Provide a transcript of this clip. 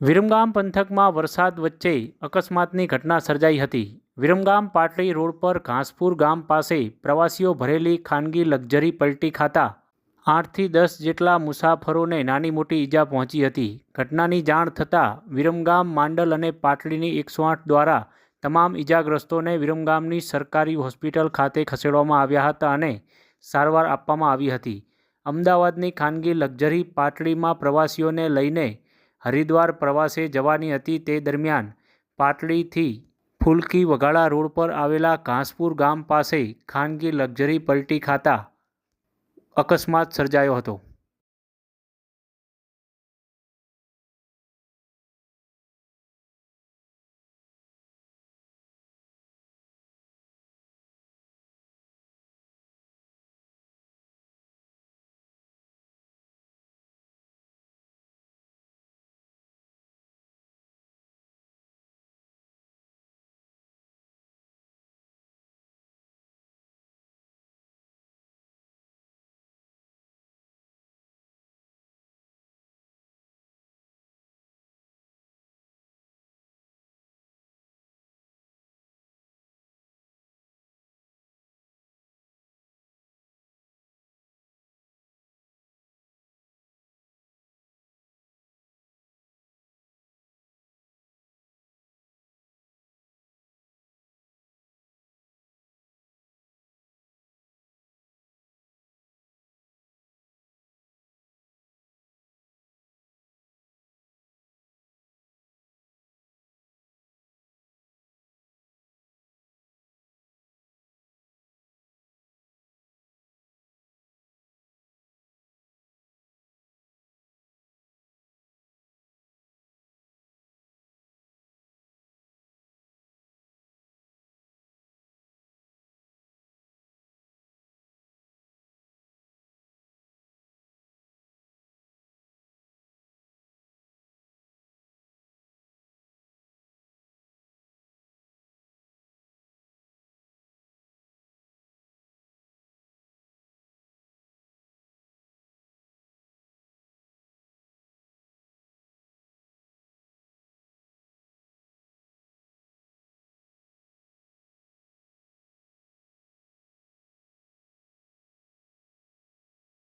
વિરમગામ પંથકમાં વરસાદ વચ્ચે અકસ્માતની ઘટના સર્જાઈ હતી. વિરમગામ પાટડી રોડ પર ઘાસપુર ગામ પાસે પ્રવાસીઓ ભરેલી ખાનગી લક્ઝરી પલટી ખાતા આઠથી દસ જેટલા મુસાફરોને નાની મોટી ઈજા પહોંચી હતી. ઘટનાની જાણ થતાં વિરમગામ માંડલ અને પાટડીની એકસો આઠ દ્વારા તમામ ઈજાગ્રસ્તોને વિરમગામની સરકારી હોસ્પિટલ ખાતે ખસેડવામાં આવ્યા હતા અને સારવાર આપવામાં આવી હતી. અમદાવાદની ખાનગી લક્ઝરી પાટડીમાં પ્રવાસીઓને લઈને હરિદ્વાર પ્રવાસે જવાની હતી તે દરમિયાન પાટડીથી ફુલકી વઘાળા રોડ પર આવેલા ઘાસપુર ગામ પાસે ખાનગી લક્ઝરી પલટી ખાતા અકસ્માત સર્જાયો હતો.